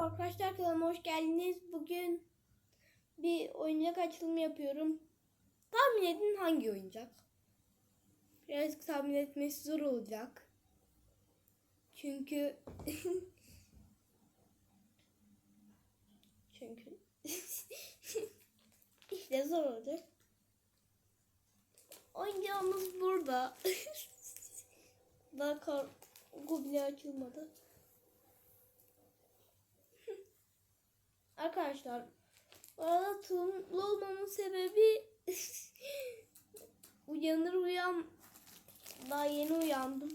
Merhaba arkadaşlar kanalıma hoş geldiniz. Bugün bir oyuncak açılımı yapıyorum. Tahmin edin hangi oyuncak? Birazcık tahmin etmesi zor olacak. Çünkü çünkü işte zor olacak. Oyuncağımız burada. Daha kargo bile açılmadı. Arkadaşlar bu arada tulumlu olmamın sebebi uyanır uyan daha yeni uyandım.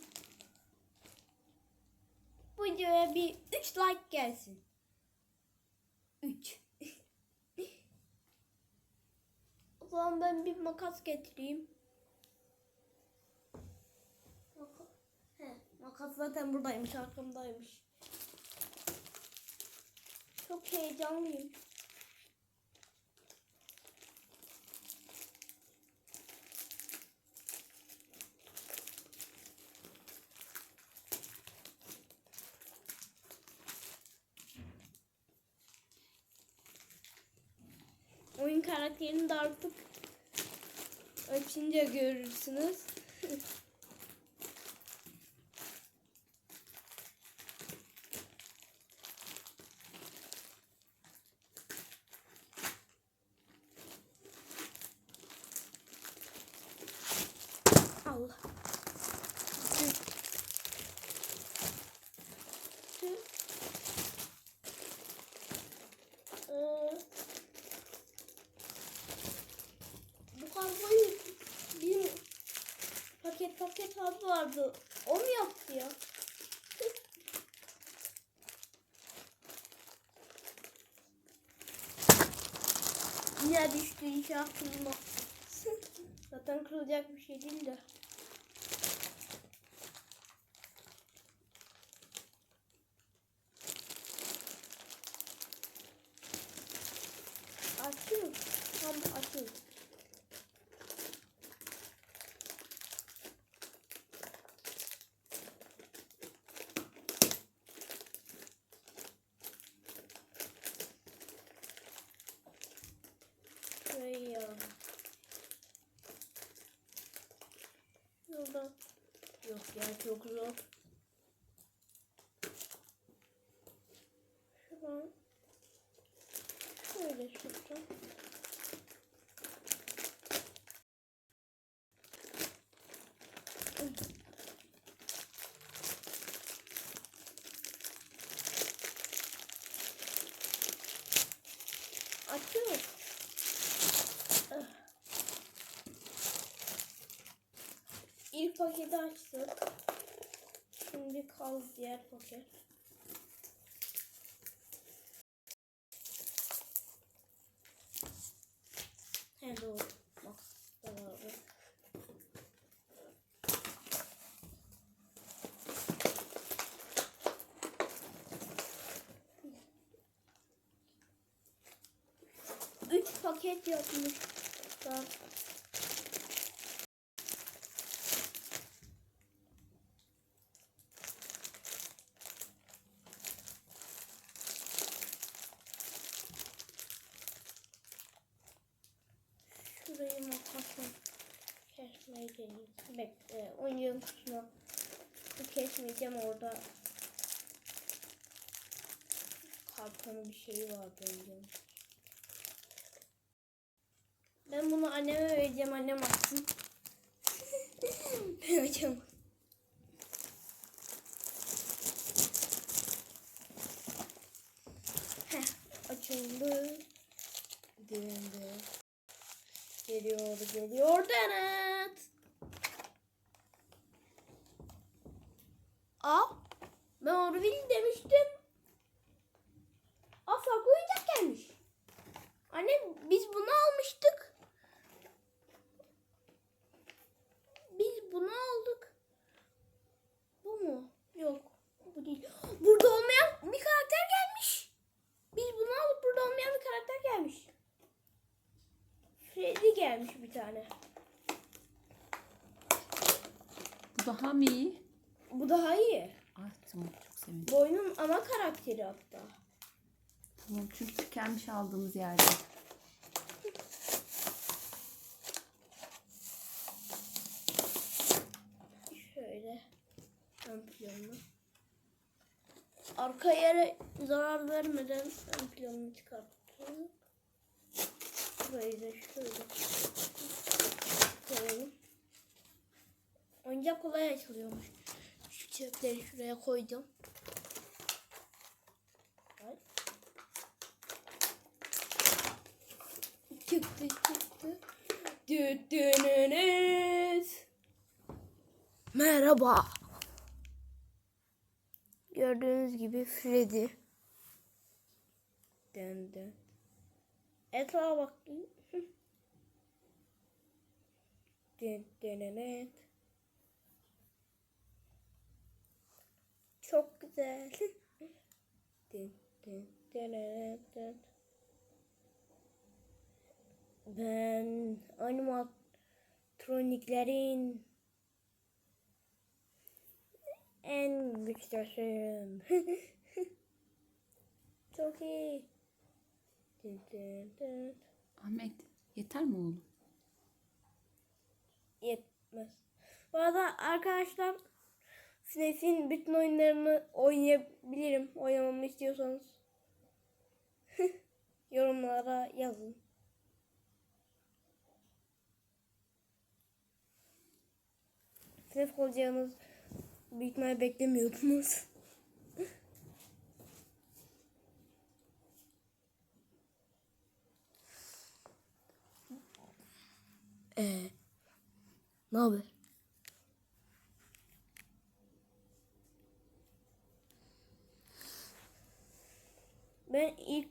Bu videoya bir 3 like gelsin. 3. o zaman ben bir makas getireyim. Makas. Zaten buradaymış, arkamdaymış. Çok heyecanlıyım. Oyun karakterini de artık açınca görürsünüz. Allah. Tüh. Tüh. Ee, bu kargoyu bir abi vardı. O mu yaptı ya? Yine düştü inşallah. Zaten kırılacak bir şey değil de. Yolda. Yok ya çok zor. Şuradan. Şöyle süreceğim. Açıyor. İlk paketi açtık. Şimdi kaldı diğer paket. He doğru. Bak vardı. Üç paket yapmış. Makasla kesmeyi deneyeyim. Bekle, oyuncağın kutusuna kesmeyeceğim orada. Karton bir şey var oyuncağın. Ben bunu anneme vereceğim, annem açsın. ben açamam. Heh, açıldı. Döndü. Geliyor, geliyor Denet. Aa, ben Orville demiştim. Aa, farklı oyuncak gelmiş. Anne, biz bunu almıştık. Biz bunu aldık. Bu mu? Yok, bu değil. Burada olmayan bir karakter gelmiş. Biz bunu alıp burada olmayan bir karakter gelmiş. Freddy gelmiş bir tane. Bu daha mı iyi? Bu daha iyi. Ah tamam çok sevindim. Bu oyunun ana karakteri hatta. Tamam çünkü tükenmiş aldığımız yerde. Şöyle ön planını. Arka yere zarar vermeden ön planını çıkarttım. Burayı da şöyle koyalım. Oyuncak kolay açılıyormuş. Şu çöpleri şuraya koydum. Çıktı çıktı. Düt dününüz. Merhaba. Gördüğünüz gibi Freddy. Dön dön. Etrafa bakayım. Hı. Dön dön Çok güzel. Ben animatroniklerin en güçlüsün. Çok iyi. Ahmet yeter mi oğlum? Yetmez. Bu arada arkadaşlar SNES'in bütün oyunlarını oynayabilirim. Oynamamı istiyorsanız. Yorumlara yazın. SNES olacağınız büyük ihtimalle beklemiyordunuz. Ee, ne haber?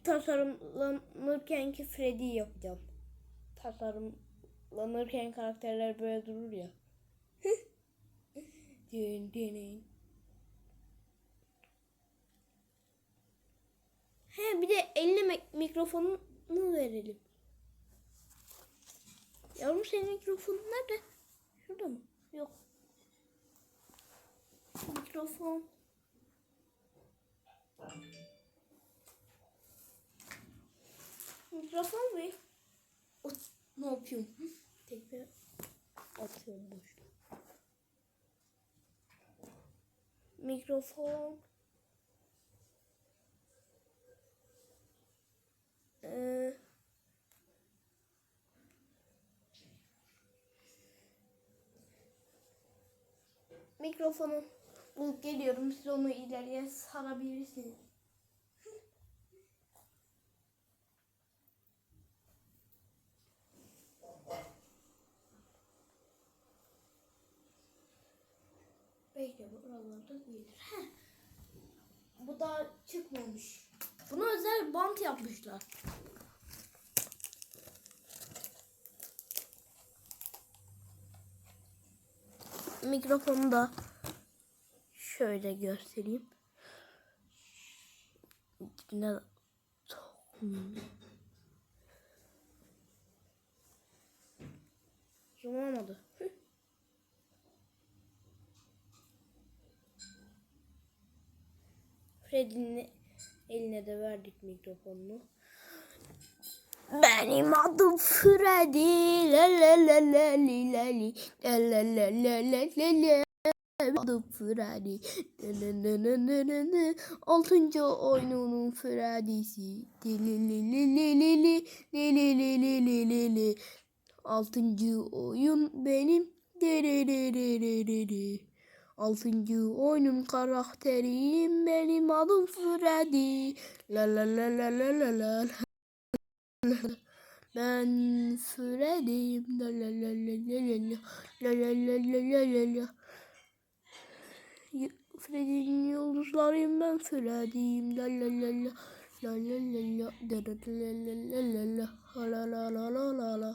Ben ilk tasarımlanırkenki Freddy'yi yapacağım. Tasarımlanırken karakterler böyle durur ya. Dün dünün. He bir de eline mik- mikrofonunu verelim. Yavrum senin mikrofonun nerede? Şurada mı? Yok. Mikrofon. Mikrofon mu? O, ne yapıyorum? Tekrar atıyorum boşuna. Mikrofon. Ee, mikrofonu bulup geliyorum. Siz onu ileriye sarabilirsiniz. Bekle bu oralarda değildir. Heh. Bu da çıkmamış. Buna özel bant yapmışlar. Mikrofonu da şöyle göstereyim. Ne Zoom olmadı. Freddy'nin eline de verdik mikrofonunu. Benim adım Freddy. La la la la li la li. La la la la la la la. Adım Freddy. La la la la la la la. Altıncı oyununun Freddy'si. Li li li li li li li. Li li li li li li li. Altıncı oyun benim. Di di di di di di. Altıncı oyunun karakteriyim benim adım Freddy. La la la la la la la. Ben Freddy'yim. La la la la la la la. La la la la la la Freddy'nin yıldızlarıyım ben Freddy'yim. La la la la. La la la la la la la la. La la la la la la.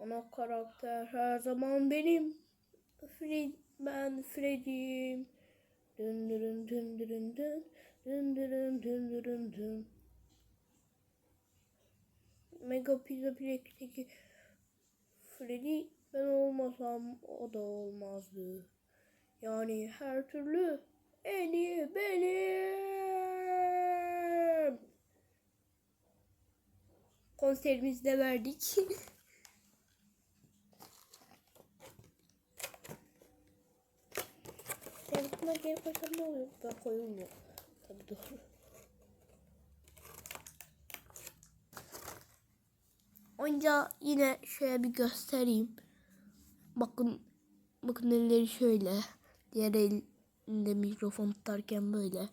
Ana karakter her zaman benim. Fred, ben Freddy'yim. Dün dürün dün dürün dün dün dürün dün dürün dün. Mega Pizza Black'teki Freddy ben olmasam o da olmazdı. Yani her türlü en iyi benim. Konserimizde verdik. Telefona geri koysam ne olur? Ben koyulmuyor. Tabii doğru. Onca yine şöyle bir göstereyim. Bakın bakın elleri şöyle. Diğer elinde mikrofon tutarken böyle.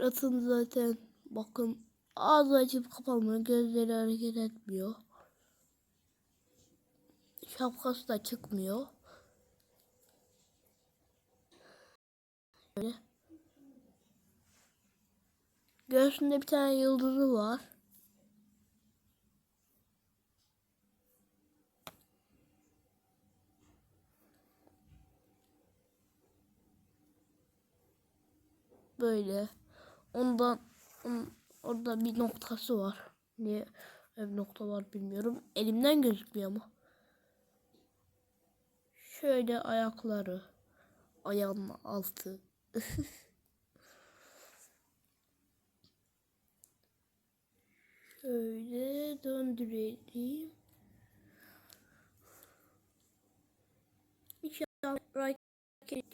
Ratın zaten bakın ağzı açıp kapalmıyor. Gözleri hareket etmiyor. Şapkası da çıkmıyor. Böyle. Göğsünde bir tane yıldızı var. Böyle. Ondan onun, orada bir noktası var. Niye bir nokta var bilmiyorum. Elimden gözükmüyor ama. Şöyle ayakları. Ayağının altı. Şöyle döndürelim. İnşallah right çekmiş